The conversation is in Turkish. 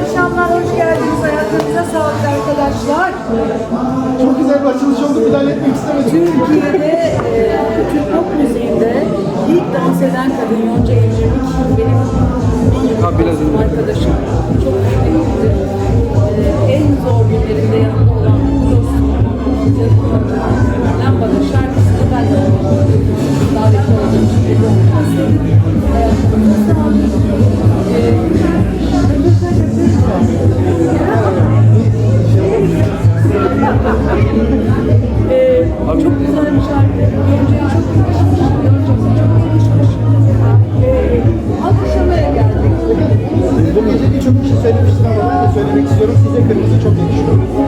akşamlar, hoş geldiniz. Hayatınıza sağlık arkadaşlar. Çok güzel bir açılış oldu. Müdahale etmek istemedim. Türkiye'de, e, Türk pop müziğinde ilk dans eden kadın Yonca Evcimik benim en yakın arkadaşım. Çok kıymetlidir. E, en zor günlerimde yanımda olan bir dostum. Lambada şarkısını ben de davetli olduğum için de çok güzel bir şarkı. Yonca'ya çok yakışmış. Yonca'ya çok yakışmış. Ee, geldik. Bu gece birçok kişi söylemiştir ama ben de söylemek istiyorum. Size kırmızı çok yakışıyor.